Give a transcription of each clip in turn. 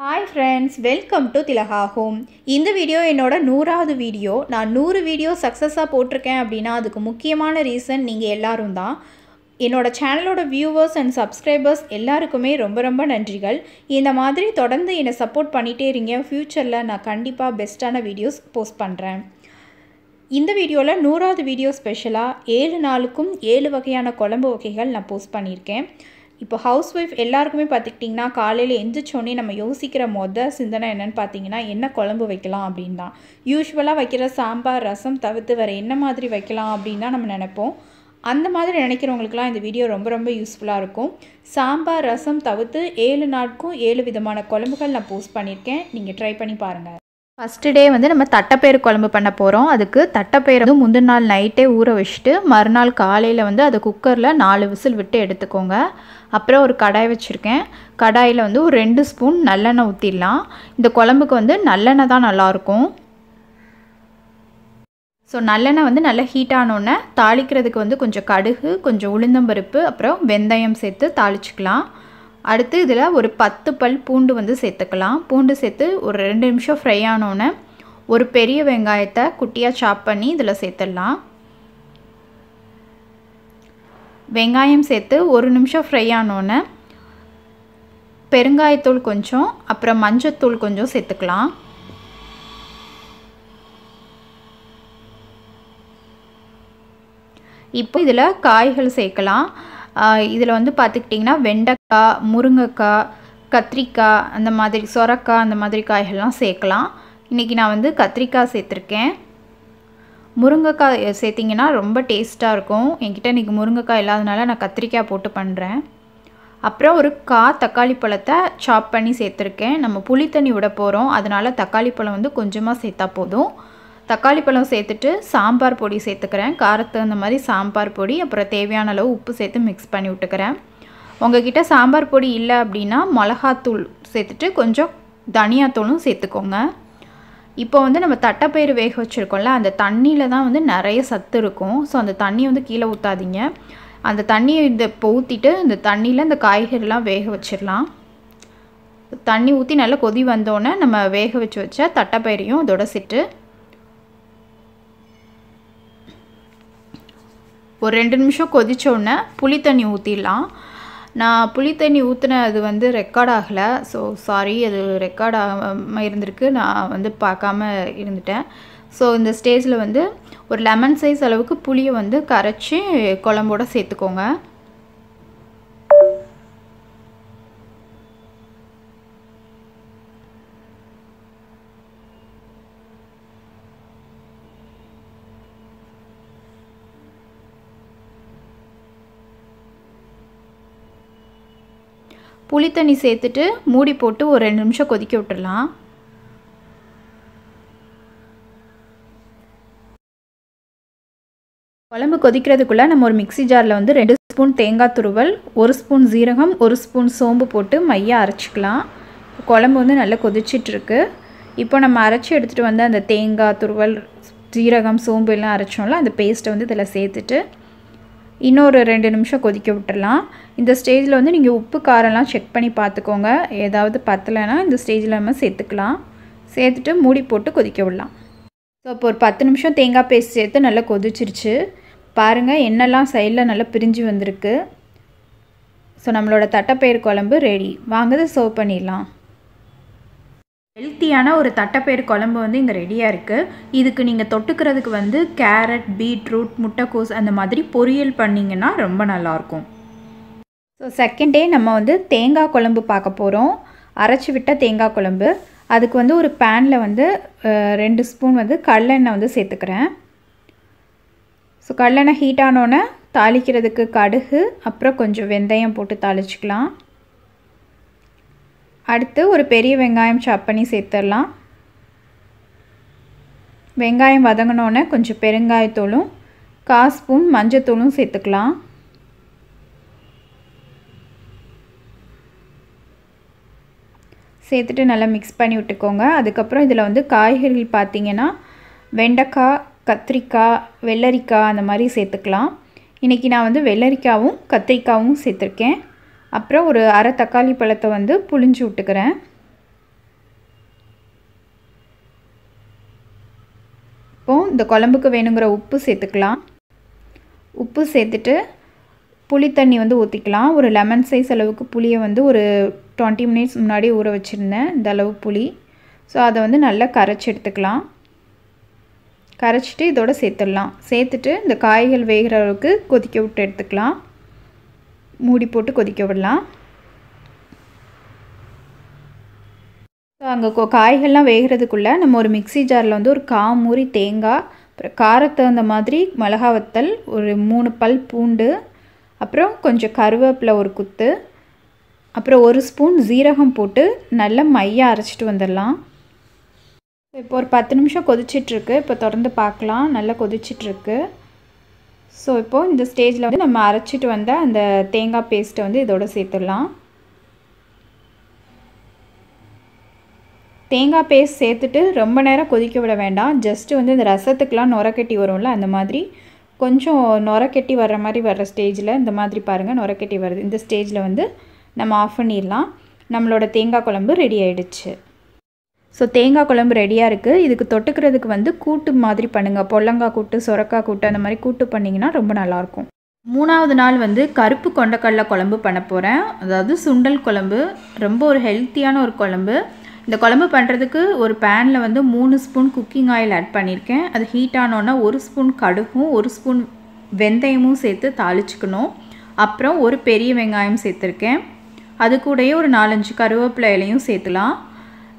Hi friends welcome to Thilaga home இந்த video என்னோட நூறாவது வீடியோ நான் நூறு வீடியோ சக்ஸஸாக போட்டிருக்கேன் அப்படின்னா அதுக்கு முக்கியமான ரீசன் நீங்கள் எல்லோரும் தான். என்னோட சேனலோட வியூவர்ஸ் அண்ட் சப்ஸ்கிரைபர்ஸ் எல்லாருக்குமே ரொம்ப ரொம்ப நன்றிகள். இந்த மாதிரி தொடர்ந்து என்னை சப்போர்ட் பண்ணிகிட்டே இருங்க. ஃப்யூச்சரில் நான் கண்டிப்பாக பெஸ்ட்டான வீடியோஸ் போஸ்ட் பண்ணுறேன் இந்த வீடியோவில் நூறாவது வீடியோ ஸ்பெஷலாக ஏழு நாளுக்கும் ஏழு வகையான குழம்பு வகைகள் நான் போஸ்ட் பண்ணியிருக்கேன். இப்போ ஹவுஸ் ஒய்ஃப் எல்லாருக்குமே பார்த்துக்கிட்டிங்கன்னா காலையில் எந்திரிச்சோடனே நம்ம யோசிக்கிற மொத சிந்தனை என்னென்னு பார்த்தீங்கன்னா என்ன குழம்பு வைக்கலாம் அப்படின்னு தான் யூஸ்வலாக வைக்கிற சாம்பார் ரசம் தவிர்த்து வேறு என்ன மாதிரி வைக்கலாம் அப்படின்னு தான் நம்ம நினைப்போம். அந்த மாதிரி நினைக்கிறவங்களுக்குலாம் இந்த வீடியோ ரொம்ப ரொம்ப யூஸ்ஃபுல்லாக இருக்கும். சாம்பார் ரசம் தவிர்த்து ஏழு நாட்கும் ஏழு விதமான குழம்புகள் நான் போஸ்ட் பண்ணியிருக்கேன். நீங்கள் ட்ரை பண்ணி பாருங்கள் ஃபஸ்ட்டு டே வந்து நம்ம தட்டைப்பயிறு குழம்பு பண்ண போகிறோம் அதுக்கு தட்டைப்பயிறு வந்து முந்தின நாள் நைட்டே ஊற வச்சுட்டு மறுநாள் காலையில் வந்து அதை குக்கரில் நாலு விசில் விட்டு எடுத்துக்கோங்க. அப்புறம் ஒரு கடாய் வச்சுருக்கேன். கடாயில் வந்து ஒரு ரெண்டு ஸ்பூன் நல்லெண்ணெய் ஊற்றிடலாம் இந்த குழம்புக்கு வந்து நல்லெண்ணெய் தான் நல்லாயிருக்கும். ஸோ நல்லெண்ணெய் வந்து நல்லா ஹீட் ஆனோடனே தாளிக்கிறதுக்கு வந்து கொஞ்சம் கடுகு கொஞ்சம் உளுந்தம்பருப்பு அப்புறம் வெந்தயம் சேர்த்து தாளிச்சிக்கலாம். அடுத்து இதில் ஒரு பத்து பல் பூண்டு வந்து சேர்த்துக்கலாம். பூண்டு சேர்த்து ஒரு ரெண்டு நிமிஷம் ஃப்ரை ஆனோடனே ஒரு பெரிய வெங்காயத்தை குட்டியாக சாப் பண்ணி இதில் சேர்த்துடலாம். வெங்காயம் சேர்த்து ஒரு நிமிஷம் ஃப்ரை ஆனோடனே பெருங்காயத்தூள் கொஞ்சம் அப்புறம் மஞ்சத்தூள் கொஞ்சம் சேர்த்துக்கலாம். இப்போ இதில் காய்கள் சேர்க்கலாம். இதில் வந்து பார்த்துக்கிட்டிங்கன்னா வெண்டைக்காய் முருங்கைக்காய் கத்திரிக்காய் அந்த மாதிரி சொரக்காய் அந்த மாதிரி காய்கள்லாம் சேர்க்கலாம். இன்றைக்கி நான் வந்து கத்திரிக்காய் சேர்த்துருக்கேன். முருங்கைக்காய் சேர்த்திங்கன்னா ரொம்ப டேஸ்ட்டாக இருக்கும். என்கிட்ட இன்றைக்கி முருங்கைக்காய் இல்லாதனால நான் கத்திரிக்காய் போட்டு பண்ணுறேன் அப்புறம் ஒரு கா தக்காளி பழத்தை சாப் பண்ணி சேர்த்துருக்கேன். நம்ம புளி தண்ணி விட போகிறோம் அதனால் தக்காளி பழம் வந்து கொஞ்சமாக சேர்த்தா போதும். தக்காளி பழம் சேர்த்துட்டு சாம்பார் பொடி சேர்த்துக்கிறேன். காரத்து அந்த மாதிரி சாம்பார் பொடி அப்புறம் தேவையான அளவு உப்பு சேர்த்து மிக்ஸ் பண்ணி விட்டுக்கிறேன். உங்ககிட்ட சாம்பார் பொடி இல்லை அப்படின்னா மிளகாத்தூள் சேர்த்துட்டு கொஞ்சம் தனியாத்தூளும் சேர்த்துக்கோங்க. இப்போ வந்து நம்ம தட்டைப்பயிறு வேக வச்சுருக்கோம்ல அந்த தண்ணியில் தான் வந்து நிறைய சத்து இருக்கும். ஸோ அந்த தண்ணி வந்து கீழே ஊற்றாதீங்க அந்த தண்ணியை இந்த ஊற்றிட்டு இந்த தண்ணியில் இந்த காய்கறிலாம் வேக வச்சிடலாம். தண்ணி ஊற்றி நல்லா கொதி வந்தோடனே நம்ம வேக வச்சு வச்ச தட்டைப்பயிரையும் அதோட சிட்டு ஒரு ரெண்டு நிமிஷம் கொதித்தோடனே புளி தண்ணி ஊற்றிடலாம் நான் புளி தண்ணி ஊற்றினது வந்து ரெக்கார்ட் ஆகலை. ஸோ சாரி அது ரெக்கார்ட் ஆகாமல் இருந்திருக்கு. நான் வந்து பார்க்காம இருந்துட்டேன். ஸோ இந்த ஸ்டேஜில் வந்து ஒரு லெமன் சைஸ் அளவுக்கு புளியை வந்து கரைச்சி குழம்போட சேர்த்துக்கோங்க. புளித்தண்ணி சேர்த்துட்டு மூடி போட்டு ஒரு ரெண்டு நிமிஷம் கொதிக்க விட்டுடலாம் குழம்பு கொதிக்கிறதுக்குள்ளே நம்ம ஒரு மிக்சி ஜாரில் வந்து ரெண்டு ஸ்பூன் தேங்காய் துருவல் ஒரு ஸ்பூன் ஜீரகம் ஒரு ஸ்பூன் சோம்பு போட்டு மையாக அரைச்சிக்கலாம். குழம்பு வந்து நல்லா கொதிச்சிட்ருக்கு. இப்போ நம்ம அரைச்சி எடுத்துகிட்டு வந்து அந்த தேங்காய் துருவல் ஜீரகம் சோம்பு எல்லாம் அரைச்சோம்ல அந்த பேஸ்ட்டை வந்து இதில் சேர்த்துட்டு இன்னொரு ரெண்டு நிமிஷம் கொதிக்க விட்டுடலாம் இந்த ஸ்டேஜில் வந்து நீங்கள் உப்பு காரம்லாம் செக் பண்ணி பார்த்துக்கோங்க. ஏதாவது பத்தலைன்னா இந்த ஸ்டேஜில் நம்ம சேர்த்துக்கலாம். சேர்த்துட்டு மூடி போட்டு கொதிக்க விடலாம். ஸோ இப்போ ஒரு பத்து நிமிஷம் தேங்காய் பேஸ்ட் சேர்த்து நல்லா கொதிச்சிருச்சு. பாருங்கள் எண்ணெய்லாம் சைடில் நல்லா பிரிஞ்சு வந்திருக்கு. ஸோ நம்மளோட தட்டைப்பயிறு குழம்பு ரெடி வாங்கதை சர்வ் பண்ணிடலாம். ஹெல்த்தியான ஒரு தட்டைப்பயிறு குழம்பு வந்து இங்கே ரெடியாக இருக்குது இதுக்கு நீங்கள் தொட்டுக்கிறதுக்கு வந்து கேரட் பீட்ரூட் முட்டைக்கோஸ் அந்த மாதிரி பொரியல் பண்ணிங்கன்னா ரொம்ப நல்லாயிருக்கும் ஸோ செகண்ட் டே நம்ம வந்து தேங்காய் குழம்பு பார்க்க போகிறோம் அரைச்சி விட்ட தேங்காய் குழம்பு. அதுக்கு வந்து ஒரு பேனில் வந்து ரெண்டு ஸ்பூன் வந்து கடலெண்ணெய் வந்து சேர்த்துக்கிறேன். ஸோ கடலெண்ணெய் ஹீட் ஆனோன்னே தாளிக்கிறதுக்கு கடுகு அப்புறம் கொஞ்சம் வெந்தயம் போட்டு தாளிச்சிக்கலாம். அடுத்து ஒரு பெரிய வெங்காயம் சாப் பண்ணி சேர்த்துடலாம். வெங்காயம் வதங்கினோடனே கொஞ்சம் பெருங்காயத்தூளும் கால் ஸ்பூன் மஞ்சத்தூளும் சேர்த்துக்கலாம். சேர்த்துட்டு நல்லா மிக்ஸ் பண்ணி விட்டுக்கோங்க. அதுக்கப்புறம் இதில் வந்து காய்கறிகள் பார்த்திங்கன்னா வெண்டைக்காய் கத்திரிக்காய் வெள்ளரிக்காய் அந்த மாதிரி சேர்த்துக்கலாம். இன்றைக்கி நான் வந்து வெள்ளரிக்காவும் கத்திரிக்காவும் சேர்த்துருக்கேன். அப்புறம் ஒரு அரை தக்காளி பழத்தை வந்து புளிஞ்சு விட்டுக்கிறேன். இப்போது இந்த குழம்புக்கு வேணுங்கிற உப்பு சேர்த்துக்கலாம். உப்பு சேர்த்துட்டு புளி தண்ணி வந்து ஊற்றிக்கலாம் ஒரு லெமன் சைஸ் அளவுக்கு புளியை வந்து ஒரு டுவெண்ட்டி மினிட்ஸ் முன்னாடி ஊற வச்சுருந்தேன் இந்த அளவு புளி. ஸோ அதை வந்து நல்லா கரைச்சி எடுத்துக்கலாம். கரைச்சிட்டு இதோட சேர்த்துடலாம். சேர்த்துட்டு இந்த காய்கள் வேகிற அளவுக்கு கொதிக்க விட்டு எடுத்துக்கலாம். மூடி போட்டு கொதிக்க விடலாம். ஸோ அங்கே காய்கள்லாம் வேகிறதுக்குள்ளே நம்ம ஒரு மிக்சி ஜாரில் வந்து ஒரு காமூரி தேங்காய் அப்புறம் காரத்தகுந்த மாதிரி மிளகா வத்தல் ஒரு மூணு பல் பூண்டு அப்புறம் கொஞ்சம் கருவேப்பிலை ஒரு குத்து அப்புறம் ஒரு ஸ்பூன் ஜீரகம் போட்டு நல்லா மையாக அரைச்சிட்டு வந்துடலாம். இப்போ ஒரு பத்து நிமிஷம் கொதிச்சிட்ருக்கு. இப்போ திறந்து பார்க்கலாம். நல்லா கொதிச்சிட்ருக்கு. ஸோ இப்போது இந்த ஸ்டேஜில் வந்து நம்ம அரைச்சிட்டு வந்த அந்த தேங்காய் பேஸ்ட்டை வந்து இதோட சேர்த்துடலாம். தேங்காய் பேஸ்ட் சேர்த்துட்டு ரொம்ப நேரம் கொதிக்க விட வேண்டாம். ஜஸ்ட்டு வந்து இந்த ரசத்துக்கெலாம் நுரக்கட்டி வரும்ல அந்த மாதிரி. கொஞ்சம் நுரக்கட்டி வர்ற மாதிரி வர்ற ஸ்டேஜில் இந்த மாதிரி பாருங்கள் நுரக்கட்டி வருது. இந்த ஸ்டேஜில் வந்து நம்ம ஆஃப் பண்ணிடலாம். நம்மளோட தேங்காய் குழம்பு ரெடி ஆகிடுச்சு ஸோ தேங்காய் குழம்பு ரெடியாக இருக்குது இதுக்கு தொட்டுக்கிறதுக்கு வந்து கூட்டு மாதிரி பண்ணுங்கள் பொல்லங்காய் கூட்டு சுரக்காய் கூட்டு அந்த மாதிரி கூட்டு பண்ணிங்கன்னா ரொம்ப நல்லாயிருக்கும். மூணாவது நாள் வந்து கருப்பு கொண்டக்கடலை குழம்பு பண்ண போகிறேன் அதாவது சுண்டல் குழம்பு ரொம்ப ஒரு ஹெல்த்தியான ஒரு குழம்பு. இந்த குழம்பு பண்ணுறதுக்கு ஒரு பேனில் வந்து மூணு ஸ்பூன் குக்கிங் ஆயில் ஆட் பண்ணியிருக்கேன். அது ஹீட் ஆனோன்னா ஒரு ஸ்பூன் கடுகும் ஒரு ஸ்பூன் வெந்தயமும் சேர்த்து தாளிச்சுக்கணும். அப்புறம் ஒரு பெரிய வெங்காயம் சேர்த்துருக்கேன். அது கூடயே ஒரு நாலஞ்சு கருவேப்பிலை இலையும் சேர்த்துலாம்.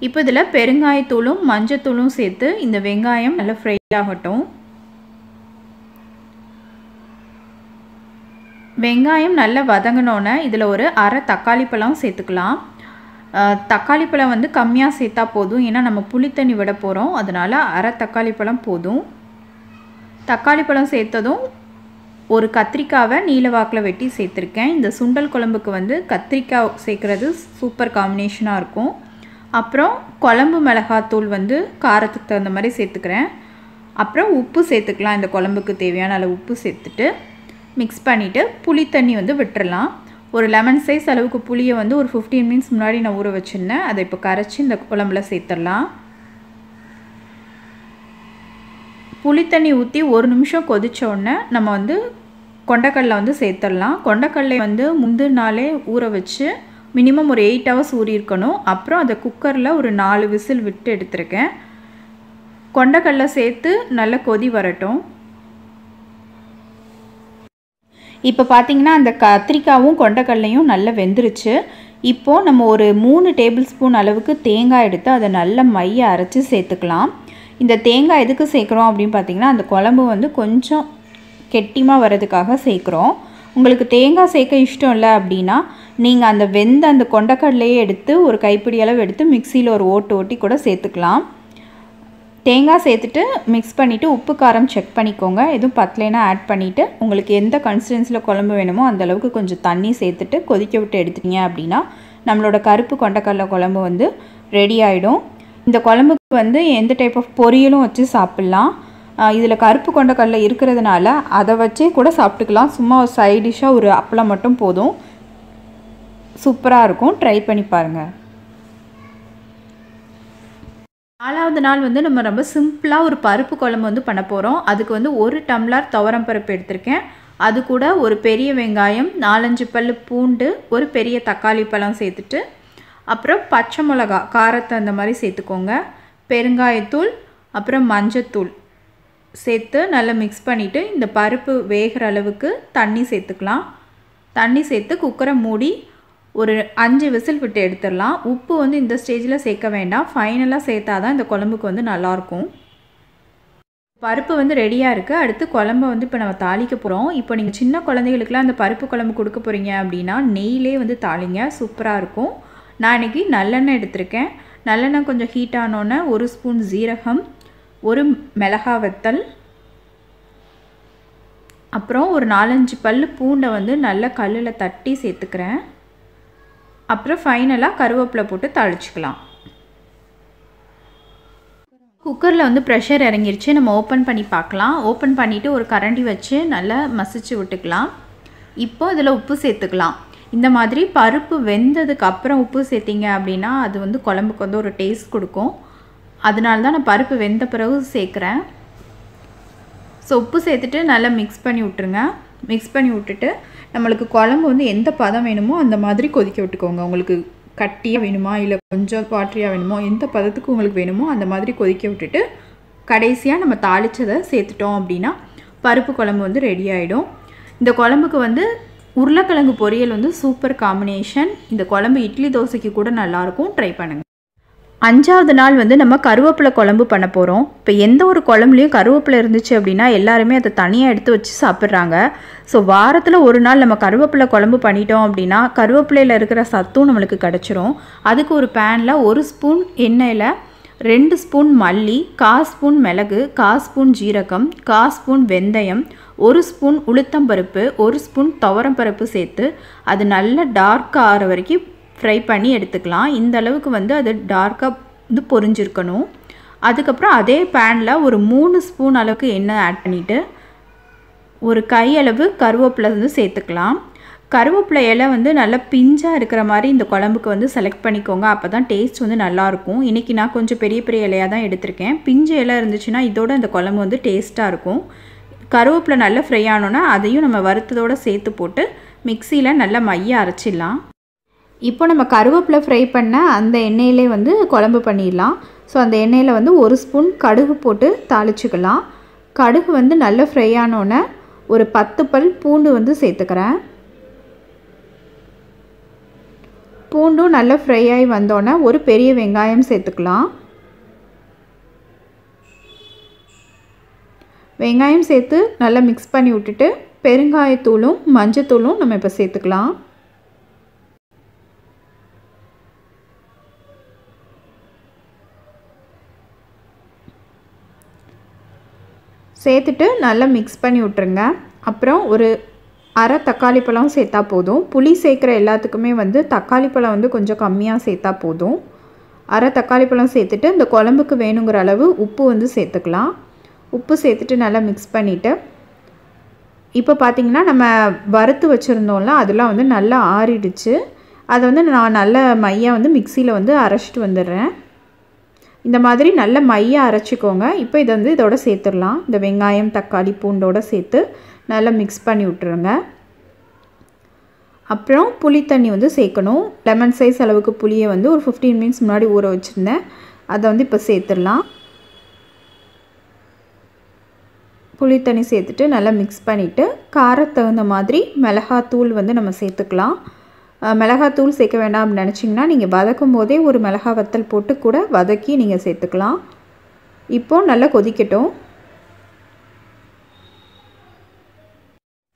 இப்போ இதில் பெருங்காயத்தூளும் மஞ்சத்தூளும் சேர்த்து இந்த வெங்காயம் நல்லா ஃப்ரை ஆகட்டும். வெங்காயம் நல்லா வதங்கினோன்னே இதில் ஒரு அரை தக்காளி பழம் சேர்த்துக்கலாம். தக்காளி பழம் வந்து கம்மியாக சேர்த்தா போதும். ஏன்னா நம்ம புளித்தண்ணி விட போகிறோம். அதனால் அரை தக்காளி பழம் போதும். தக்காளி பழம் சேர்த்ததும் ஒரு கத்திரிக்காவை நீலவாக்கில் வெட்டி சேர்த்துருக்கேன். இந்த சுண்டல் குழம்புக்கு வந்து கத்திரிக்காய் சேர்க்குறது சூப்பர் காம்பினேஷனாக இருக்கும். அப்புறம் குழம்பு மிளகாத்தூள் வந்து காரத்துக்கு தகுந்த மாதிரி சேர்த்துக்கிறேன். அப்புறம் உப்பு சேர்த்துக்கலாம். இந்த குழம்புக்கு தேவையான அளவு உப்பு சேர்த்துட்டு மிக்ஸ் பண்ணிவிட்டு புளி தண்ணி வந்து விட்டுறலாம். ஒரு லெமன் சைஸ் அளவுக்கு புளியை வந்து ஒரு ஃபிஃப்டீன் மினிட்ஸ் முன்னாடி நான் ஊற வச்சுருந்தேன். அதை இப்போ கரைச்சி இந்த குழம்புல சேர்த்துடலாம். புளி தண்ணி ஊற்றி ஒரு நிமிஷம் கொதித்த உடனே நம்ம வந்து கொண்டக்கடலை வந்து சேர்த்துடலாம். கொண்டக்கடலை வந்து முந்தின நாளே ஊற வச்சு மினிமம் ஒரு எயிட் ஹவர்ஸ் ஊறியிருக்கணும். அப்புறம் அதை குக்கரில் ஒரு நாலு விசில் விட்டு எடுத்திருக்கேன். கொண்டக்கடலை சேர்த்து நல்லா கொதி வரட்டும். இப்போ பார்த்தீங்கன்னா அந்த கத்திரிக்காவும் கொண்டக்கடலையும் நல்லா வெந்துருச்சு. இப்போது நம்ம ஒரு மூணு டேபிள் ஸ்பூன் அளவுக்கு தேங்காய் எடுத்து அதை நல்லா மைய அரைச்சி சேர்த்துக்கலாம். இந்த தேங்காய் எதுக்கு சேர்க்குறோம் அப்படின்னு பார்த்தீங்கன்னா அந்த குழம்பு வந்து கொஞ்சம் கெட்டிமாக வர்றதுக்காக சேர்க்குறோம். உங்களுக்கு தேங்காய் சேர்க்க இஷ்டம் இல்லை அப்படின்னா நீங்கள் அந்த வெந்த அந்த கொண்டக்கடலையே எடுத்து ஒரு கைப்பிடி அளவு எடுத்து மிக்சியில் ஒரு ஓட்டு ஓட்டி கூட சேர்த்துக்கலாம். தேங்காய் சேர்த்துட்டு மிக்ஸ் பண்ணிவிட்டு உப்பு காரம் செக் பண்ணிக்கோங்க. எதுவும் பத்தலைனா ஆட் பண்ணிவிட்டு உங்களுக்கு எந்த கன்சிஸ்டன்சியில் குழம்பு வேணுமோ அந்தளவுக்கு கொஞ்சம் தண்ணி சேர்த்துட்டு கொதிக்க விட்டு எடுத்துட்டீங்க அப்படின்னா நம்மளோட கருப்பு கொண்டக்கடலை குழம்பு வந்து ரெடி ஆகிடும் இந்த குழம்புக்கு வந்து எந்த டைப் ஆஃப் பொரியலும் வச்சு சாப்பிட்லாம். இதில் கருப்பு கொண்டக்கடலை இருக்கிறதுனால அதை வச்சே கூட சாப்பிட்டுக்கலாம். சும்மா ஒரு சைட் டிஷ்ஷாக ஒரு அப்பளம் மட்டும் போதும். சூப்பராக இருக்கும் ட்ரை பண்ணி பாருங்கள் நாலாவது நாள் வந்து நம்ம ரொம்ப சிம்பிளாக ஒரு பருப்பு குழம்பு வந்து பண்ண போகிறோம் அதுக்கு வந்து ஒரு டம்ளர் துவரம் பருப்பு எடுத்திருக்கேன். அது கூட ஒரு பெரிய வெங்காயம் நாலஞ்சு பல் பூண்டு ஒரு பெரிய தக்காளி பழம் சேர்த்துட்டு அப்புறம் பச்சை மிளகா காரத்தை அந்த மாதிரி சேர்த்துக்கோங்க. பெருங்காயத்தூள் அப்புறம் மஞ்சத்தூள் சேர்த்து நல்லா மிக்ஸ் பண்ணிவிட்டு இந்த பருப்பு வேகிற அளவுக்கு தண்ணி சேர்த்துக்கலாம். தண்ணி சேர்த்து குக்கரை மூடி ஒரு அஞ்சு விசில் விட்டு எடுத்துடலாம். உப்பு வந்து இந்த ஸ்டேஜில் சேர்க்க வேண்டாம். ஃபைனலாக சேர்த்தா தான் இந்த குழம்புக்கு வந்து நல்லாயிருக்கும். பருப்பு வந்து ரெடியாக இருக்குது அடுத்து குழம்ப வந்து இப்போ நம்ம தாளிக்க போகிறோம் இப்போ நீங்கள் சின்ன குழந்தைகளுக்குலாம் அந்த பருப்பு குழம்பு கொடுக்க போகிறீங்க அப்படின்னா நெய்லே வந்து தாளிங்க. சூப்பராக இருக்கும். நான் இன்றைக்கி நல்லெண்ணெய் எடுத்திருக்கேன். நல்லெண்ணெய் கொஞ்சம் ஹீட் ஆனோன்னே ஒரு ஸ்பூன் ஜீரகம் ஒரு மிளகா வத்தல் அப்புறம் ஒரு நாலஞ்சு பல் பூண்டை வந்து நல்லா கல்லில் தட்டி சேர்த்துக்கிறேன். அப்புறம் ஃபைனலாக கருவேப்பிலை போட்டு தாளிச்சிக்கலாம். குக்கரில் வந்து ப்ரெஷர் இறங்கிருச்சு. நம்ம ஓப்பன் பண்ணி பார்க்கலாம். ஓப்பன் பண்ணிவிட்டு ஒரு கரண்டி வச்சு நல்லா மசிச்சு விட்டுக்கலாம். இப்போ இதில் உப்பு சேர்த்துக்கலாம். இந்த மாதிரி பருப்பு வெந்ததுக்கு அப்புறம் உப்பு சேர்த்திங்க அப்படின்னா அது வந்து குழம்புக்கு வந்து ஒரு டேஸ்ட் கொடுக்கும். அதனால தான் நான் பருப்பு வெந்த பிறகு சேர்க்குறேன். ஸோ உப்பு சேர்த்துட்டு நல்லா மிக்ஸ் பண்ணி விட்ருங்க மிக்ஸ் பண்ணி விட்டுட்டு நம்மளுக்கு குழம்பு வந்து எந்த பதம் வேணுமோ அந்த மாதிரி கொதிக்க விட்டுக்கோங்க. உங்களுக்கு கட்டியாக வேணுமா இல்லை கொஞ்சம் வாட்டரியாக வேணுமோ எந்த பதத்துக்கு உங்களுக்கு வேணுமோ அந்த மாதிரி கொதிக்க விட்டுட்டு கடைசியாக நம்ம தாளித்ததை சேர்த்துட்டோம் அப்படின்னா பருப்பு குழம்பு வந்து ரெடி ஆகிடும் இந்த குழம்புக்கு வந்து உருளைக்கிழங்கு பொரியல் வந்து சூப்பர் காம்பினேஷன் இந்த குழம்பு இட்லி தோசைக்கு கூட நல்லாயிருக்கும் ட்ரை பண்ணுங்கள் அஞ்சாவது நாள் வந்து நம்ம கருவேப்பிலை குழம்பு பண்ண போகிறோம் இப்போ எந்த ஒரு குழம்புலையும் கருவேப்பிலை இருந்துச்சு அப்படின்னா எல்லாருமே அதை தனியாக எடுத்து வச்சு சாப்பிட்றாங்க. ஸோ வாரத்தில் ஒரு நாள் நம்ம கருவேப்பிலை குழம்பு பண்ணிட்டோம் அப்படின்னா கருவேப்பிலையில் இருக்கிற சத்தும் நம்மளுக்கு கிடச்சிரும். அதுக்கு ஒரு பேனில் ஒரு ஸ்பூன் எண்ணெயில் ரெண்டு ஸ்பூன் மல்லி கா ஸ்பூன் மிளகு கா ஸ்பூன் ஜீரகம் கா ஸ்பூன் வெந்தயம் ஒரு ஸ்பூன் உளுத்தம்பருப்பு ஒரு ஸ்பூன் துவரம்பருப்பு சேர்த்து அது நல்லா டார்க் ஆகிற வரைக்கும் ஃப்ரை பண்ணி எடுத்துக்கலாம். இந்த அளவுக்கு வந்து அது டார்க்காக இது பொரிஞ்சிருக்கணும். அதுக்கப்புறம் அதே பேனில் ஒரு மூணு ஸ்பூன் அளவுக்கு எண்ணெய் ஆட் பண்ணிவிட்டு ஒரு கையளவு கருவேப்பிலை வந்து சேர்த்துக்கலாம். கருவேப்பிலை இலை வந்து நல்லா பிஞ்சாக இருக்கிற மாதிரி இந்த குழம்புக்கு வந்து செலக்ட் பண்ணிக்கோங்க. அப்போ தான் டேஸ்ட் வந்து நல்லாயிருக்கும் இன்றைக்கி நான் கொஞ்சம் பெரிய பெரிய இலையாக தான் எடுத்திருக்கேன். பிஞ்சு இலை இருந்துச்சுன்னா இதோட இந்த குழம்பு வந்து டேஸ்ட்டாக இருக்கும். கருவேப்பிலை நல்லா ஃப்ரை ஆனோன்னா அதையும் நம்ம வறுத்ததோடு சேர்த்து போட்டு மிக்சியில் நல்லா மைய அரைச்சிடலாம். இப்போ நம்ம கருவேப்பிலை ஃப்ரை பண்ண அந்த எண்ணெயிலே வந்து குழம்பு பண்ணிடலாம். ஸோ அந்த எண்ணெயில் வந்து ஒரு ஸ்பூன் கடுகு போட்டு தாளிச்சுக்கலாம். கடுகு வந்து நல்லா ஃப்ரை ஆனோடனே ஒரு பத்து பல் பூண்டு வந்து சேர்த்துக்கிறேன். பூண்டும் நல்லா ஃப்ரை ஆகி வந்தோடனே ஒரு பெரிய வெங்காயம் சேர்த்துக்கலாம். வெங்காயம் சேர்த்து நல்லா மிக்ஸ் பண்ணி விட்டுட்டு பெருங்காயத்தூளும் மஞ்சத்தூளும் நம்ம இப்போ சேர்த்துக்கலாம். சேர்த்துட்டு நல்லா மிக்ஸ் பண்ணி விட்ருங்க அப்புறம் ஒரு அரை தக்காளி பழம் சேர்த்தா போதும். புளி சேர்க்குற எல்லாத்துக்குமே வந்து தக்காளி பழம் வந்து கொஞ்சம் கம்மியாக சேர்த்தா போதும். அரை தக்காளி பழம் சேர்த்துட்டு இந்த குழம்புக்கு வேணுங்கிற அளவு உப்பு வந்து சேர்த்துக்கலாம். உப்பு சேர்த்துட்டு நல்லா மிக்ஸ் பண்ணிவிட்டு இப்போ பார்த்திங்கன்னா நம்ம வறுத்து வச்சுருந்தோம்ல அதெல்லாம் வந்து நல்லா ஆறிடுச்சு. அதை வந்து நான் நல்ல மையாக வந்து மிக்சியில் வந்து அரைச்சிட்டு வந்துடுறேன். இந்த மாதிரி நல்ல மையாக அரைச்சிக்கோங்க. இப்போ இதை வந்து இதோட சேர்த்துடலாம். இந்த வெங்காயம் தக்காளி பூண்டோட சேர்த்து நல்லா மிக்ஸ் பண்ணி விட்டுருங்க. அப்புறம் புளி தண்ணி வந்து சேர்க்கணும். லெமன் சைஸ் அளவுக்கு புளியை வந்து ஒரு ஃபிஃப்டீன் மினிட்ஸ் முன்னாடி ஊற வச்சுருந்தேன். அதை வந்து இப்போ சேர்த்துடலாம். புளி தண்ணி சேர்த்துட்டு நல்லா மிக்ஸ் பண்ணிவிட்டு காரத்தகுந்த மாதிரி மிளகாத்தூள் வந்து நம்ம சேர்த்துக்கலாம். மிளகாத்தூள் சேர்க்க வேண்டாம் நினச்சிங்கன்னா நீங்கள் வதக்கும் போதே ஒரு மிளகா வத்தல் போட்டு கூட வதக்கி நீங்கள் சேர்த்துக்கலாம். இப்போது நல்லா கொதிக்கட்டும்.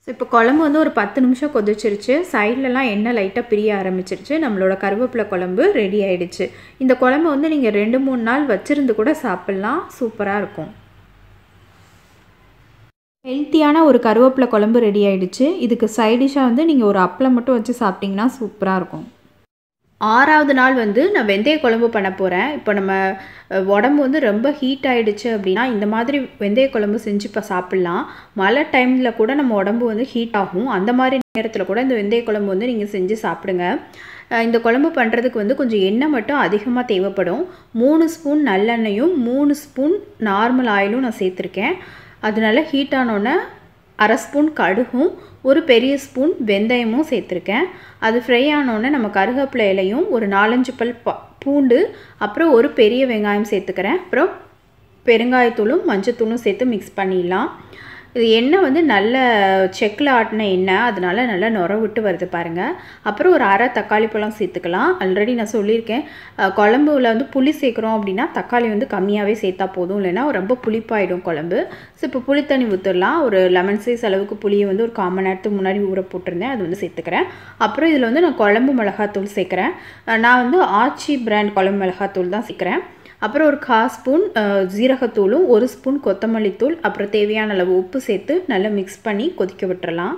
ஸோ இப்போ குழம்பு வந்து ஒரு பத்து நிமிஷம் கொதிச்சிருச்சு. சைட்லலாம் எண்ணெய் லைட்டாக பிரிய ஆரம்பிச்சிருச்சு. நம்மளோட கருவேப்பிலை குழம்பு ரெடி ஆகிடுச்சு இந்த குழம்பு வந்து நீங்கள் ரெண்டு மூணு நாள் வச்சுருந்து கூட சாப்பிட்லாம். சூப்பராக இருக்கும். ஹெல்த்தியான ஒரு கருவேப்பிலை குழம்பு ரெடி ஆகிடுச்சு இதுக்கு சைடிஷாக வந்து நீங்கள் ஒரு அப்பளம் மட்டும் வச்சு சாப்பிட்டிங்கன்னா சூப்பராக இருக்கும். ஆறாவது நாள் வந்து நான் வெந்தய குழம்பு பண்ண போகிறேன் இப்போ நம்ம உடம்பு வந்து ரொம்ப ஹீட் ஆகிடுச்சு அப்படின்னா இந்த மாதிரி வெந்தய குழம்பு செஞ்சு இப்போ சாப்பிட்லாம். மழை டைமில் கூட நம்ம உடம்பு வந்து ஹீட் ஆகும். அந்த மாதிரி நேரத்தில் கூட இந்த வெந்தய குழம்பு வந்து நீங்கள் செஞ்சு சாப்பிடுங்க. இந்த குழம்பு பண்ணுறதுக்கு வந்து கொஞ்சம் எண்ணெய் மட்டும் அதிகமாக தேவைப்படும். மூணு ஸ்பூன் நல்லெண்ணெயும் மூணு ஸ்பூன் நார்மல் ஆயிலும் நான் சேர்த்துருக்கேன். அதனால ஹீட் ஆனோடனே அரை ஸ்பூன் கடுகும் ஒரு பெரிய ஸ்பூன் வெந்தயமும் சேர்த்துருக்கேன். அது ஃப்ரை ஆனோடனே நம்ம கருவேப்பிலை இலையும் ஒரு நாலஞ்சு பல் ப பூண்டு அப்புறம் ஒரு பெரிய வெங்காயம் சேர்த்துக்கிறேன். அப்புறம் பெருங்காயத்தூளும் மஞ்சத்தூளும் சேர்த்து மிக்ஸ் பண்ணிடலாம். இது எண்ணெய் வந்து நல்ல செக்கில் ஆட்டின எண்ணெய் அதனால நல்லா நுர விட்டு வருது பாருங்கள் அப்புறம் ஒரு அரை தக்காளி பழம் சேர்த்துக்கலாம். ஆல்ரெடி நான் சொல்லியிருக்கேன். குழம்புல வந்து புளி சேர்க்குறோம் அப்படின்னா தக்காளி வந்து கம்மியாகவே சேர்த்தா போதும். இல்லைன்னா ரொம்ப புளிப்பாயிடும் குழம்பு. ஸோ இப்போ புளி தண்ணி ஊற்றிடலாம் ஒரு லெமன் சைஸ் அளவுக்கு புளியை வந்து ஒரு காமன் நேரத்துக்கு முன்னாடி ஊற போட்டிருந்தேன். அது வந்து சேர்த்துக்கிறேன். அப்புறம் இதில் வந்து நான் குழம்பு மிளகாத்தூள் சேர்க்குறேன். நான் வந்து ஆச்சி பிராண்ட் குழம்பு மிளகாத்தூள் தான் சேர்க்குறேன். அப்புறம் ஒரு கா ஸ்பூன் ஜீரகத்தூளும் ஒரு ஸ்பூன் கொத்தமல்லி தூள் அப்புறம் தேவையான அளவு உப்பு சேர்த்து நல்லா மிக்ஸ் பண்ணி கொதிக்க விட்டுறலாம்.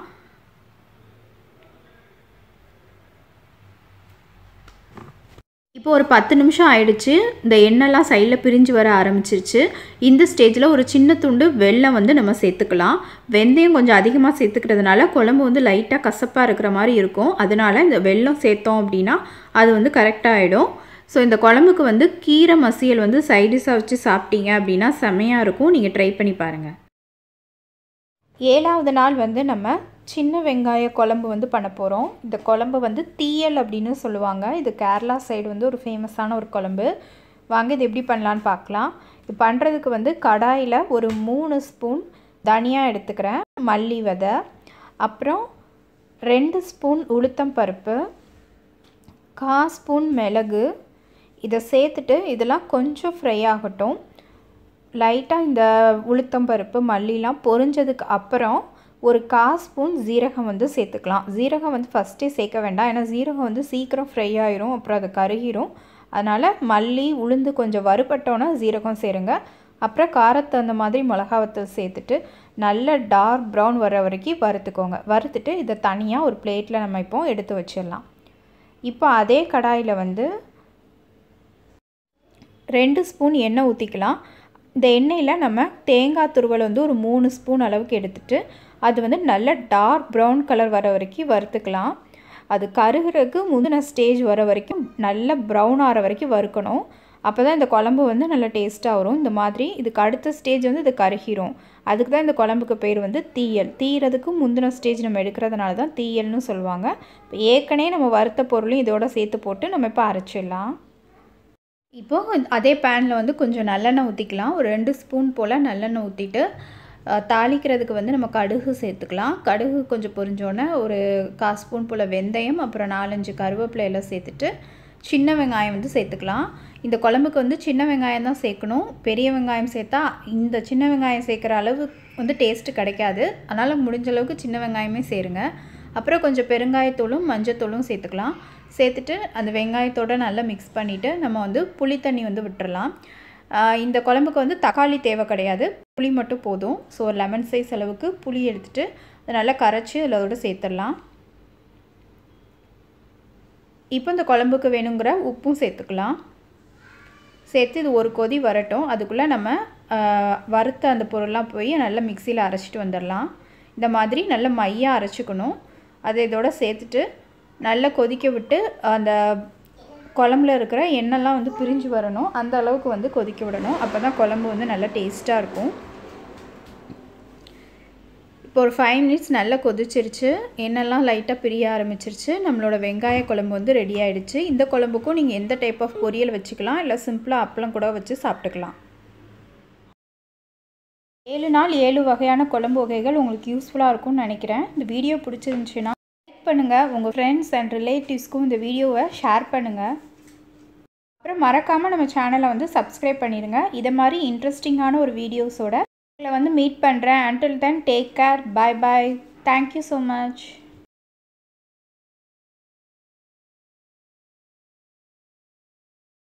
இப்போ ஒரு பத்து நிமிஷம் ஆயிடுச்சு. இந்த எண்ணெய்லாம் சைடில் பிரிஞ்சு வர ஆரம்பிச்சிருச்சு. இந்த ஸ்டேஜில் ஒரு சின்ன துண்டு வெல்லம் வந்து நம்ம சேர்த்துக்கலாம். வெந்தயம் கொஞ்சம் அதிகமாக சேர்த்துக்கிறதுனால குழம்பு வந்து லைட்டாக கசப்பாக இருக்கிற மாதிரி இருக்கும். அதனால் இந்த வெல்லம் சேர்த்தோம் அப்படின்னா அது வந்து கரெக்டாக ஆகிடும் ஸோ இந்த குழம்புக்கு வந்து கீரை மசியல் வந்து சைடிஷாக வச்சு சாப்பிட்டீங்க அப்படின்னா செமையாக இருக்கும். நீங்கள் ட்ரை பண்ணி பாருங்கள் ஏழாவது நாள் வந்து நம்ம சின்ன வெங்காய குழம்பு வந்து பண்ண போகிறோம் இந்த குழம்பு வந்து தீயல் அப்படின்னு சொல்லுவாங்க. இது கேரளா சைடு வந்து ஒரு ஃபேமஸான ஒரு குழம்பு. வாங்க இது எப்படி பண்ணலான்னு பார்க்கலாம். இது பண்ணுறதுக்கு வந்து கடாயில் ஒரு மூணு ஸ்பூன் தனியா எடுத்துக்கிறேன். மல்லி விதை. அப்புறம் ரெண்டு ஸ்பூன் உளுத்தம் பருப்பு. கா ஸ்பூன் மிளகு. இதை சேர்த்துட்டு இதெல்லாம் கொஞ்சம் ஃப்ரை ஆகட்டும். லைட்டாக இந்த உளுத்தம் பருப்பு மல்லிலாம் பொரிஞ்சதுக்கு அப்புறம் ஒரு கா ஸ்பூன் ஜீரகம் வந்து சேர்த்துக்கலாம். ஜீரகம் வந்து ஃபஸ்ட்டே சேர்க்க வேண்டாம். ஏன்னா ஜீரகம் வந்து சீக்கிரம் ஃப்ரை ஆயிரும் அப்புறம் அது கருகிரும். அதனால் மல்லி உளுந்து கொஞ்சம் வறுபட்டோன்னா ஜீரகம் சேருங்க. அப்புறம் காரத்தை அந்த மாதிரி மிளகாவத்தல் சேர்த்துட்டு நல்ல டார்க் ப்ரௌன் வர வரைக்கும் வறுத்துக்கோங்க. வறுத்துட்டு இதை தனியாக ஒரு பிளேட்டில் நம்ம இப்போ எடுத்து வச்சிடலாம். இப்போ அதே கடாயில் வந்து ரெண்டு ஸ்பூன் எண்ணெய் ஊற்றிக்கலாம் இந்த எண்ணெயில் நம்ம தேங்காய் துருவல் வந்து ஒரு மூணு ஸ்பூன் அளவுக்கு எடுத்துட்டு அது வந்து நல்ல டார்க் ப்ரௌன் கலர் வர வரைக்கும் வறுத்துக்கலாம். அது கருகிறதுக்கு முந்தின ஸ்டேஜ் வர வரைக்கும் நல்ல ப்ரௌன் ஆகிற வரைக்கும் வறுக்கணும். அப்போ தான் இந்த குழம்பு வந்து நல்லா டேஸ்ட்டாக வரும். இந்த மாதிரி இதுக்கு அடுத்த ஸ்டேஜ் வந்து இது கருகிரும். அதுக்கு தான் இந்த குழம்புக்கு பேர் வந்து தீயல். தீயறதுக்கு முந்தின ஸ்டேஜ் நம்ம எடுக்கிறதுனால தான் தீயல்னு சொல்லுவாங்க. இப்போ ஏற்கனவே நம்ம வறுத்த பொருளையும் இதோட சேர்த்து போட்டு நம்ம இப்போ அரைச்சிடலாம். இப்போது அதே பேனில் வந்து கொஞ்சம் நல்லெண்ணெய் ஊற்றிக்கலாம் ஒரு ரெண்டு ஸ்பூன் போல் நல்லெண்ணெய் ஊற்றிட்டு தாளிக்கிறதுக்கு வந்து நம்ம கடுகு சேர்த்துக்கலாம். கடுகு கொஞ்சம் பொரிஞ்சோன்னே ஒரு கால் ஸ்பூன் போல் வெந்தயம் அப்புறம் நாலஞ்சு கருவேப்பிலை எல்லாம் சேர்த்துட்டு சின்ன வெங்காயம் வந்து சேர்த்துக்கலாம். இந்த குழம்புக்கு வந்து சின்ன வெங்காயம் தான் சேர்க்கணும். பெரிய வெங்காயம் சேர்த்தா இந்த சின்ன வெங்காயம் சேர்க்குற அளவு வந்து டேஸ்ட்டு கிடைக்காது. அதனால் முடிஞ்ச அளவுக்கு சின்ன வெங்காயமே சேருங்க. அப்புறம் கொஞ்சம் பெருங்காயத்தூளும் மஞ்சத்தூளும் சேர்த்துக்கலாம். சேர்த்துட்டு அந்த வெங்காயத்தோடு நல்லா மிக்ஸ் பண்ணிவிட்டு நம்ம வந்து புளி தண்ணி வந்து விட்டுறலாம். இந்த குழம்புக்கு வந்து தக்காளி தேவை கிடையாது. புளி மட்டும் போதும். ஸோ லெமன் சைஸ் அளவுக்கு புளி எடுத்துகிட்டு அதை நல்லா கரைச்சி அதில் அதோட சேர்த்துடலாம். இப்போ இந்த குழம்புக்கு வேணுங்கிற உப்பும் சேர்த்துக்கலாம். சேர்த்து இது ஒரு கொதி வரட்டும். அதுக்குள்ளே நம்ம வறுத்த அந்த பொருள்லாம் போய் நல்லா மிக்சியில் அரைச்சிட்டு வந்துடலாம். இந்த மாதிரி நல்லா மையாக அரைச்சிக்கணும். அதை இதோட சேர்த்துட்டு நல்லா கொதிக்க விட்டு அந்த குழம்புல இருக்கிற எண்ணெய்லாம் வந்து பிரிஞ்சு வரணும். அந்த அளவுக்கு வந்து கொதிக்க விடணும். அப்போ தான் குழம்பு வந்து நல்லா டேஸ்ட்டாக இருக்கும். இப்போ ஒரு ஃபைவ் மினிட்ஸ் நல்லா கொதிச்சிருச்சு. எண்ணெய்லாம் லைட்டாக பிரிய ஆரம்பிச்சிருச்சு. நம்மளோட வெங்காய குழம்பு வந்து ரெடி ஆகிடுச்சு இந்த குழம்புக்கும் நீங்கள் எந்த டைப் ஆஃப் பொரியல் வச்சுக்கலாம். இல்லை சிம்பிளாக அப்பளம் கூட வச்சு சாப்பிட்டுக்கலாம். ஏழு நாள் ஏழு வகையான குழம்பு வகைகள் உங்களுக்கு யூஸ்ஃபுல்லாக இருக்கும்னு நினைக்கிறேன். இந்த வீடியோ பிடிச்சிருந்துச்சுன்னா பண்ணுங்கள் உங்கள் ஃப்ரெண்ட்ஸ் அண்ட் ரிலேட்டிவ்ஸ்க்கும் இந்த வீடியோவை ஷேர் பண்ணுங்கள் அப்புறம் மறக்காமல் நம்ம சேனலை வந்து சப்ஸ்கிரைப் பண்ணிடுங்க இதை மாதிரி இன்ட்ரெஸ்டிங்கான ஒரு வீடியோஸோட உங்களை வந்து மீட் பண்ணுறேன் until then take care bye bye thank you so much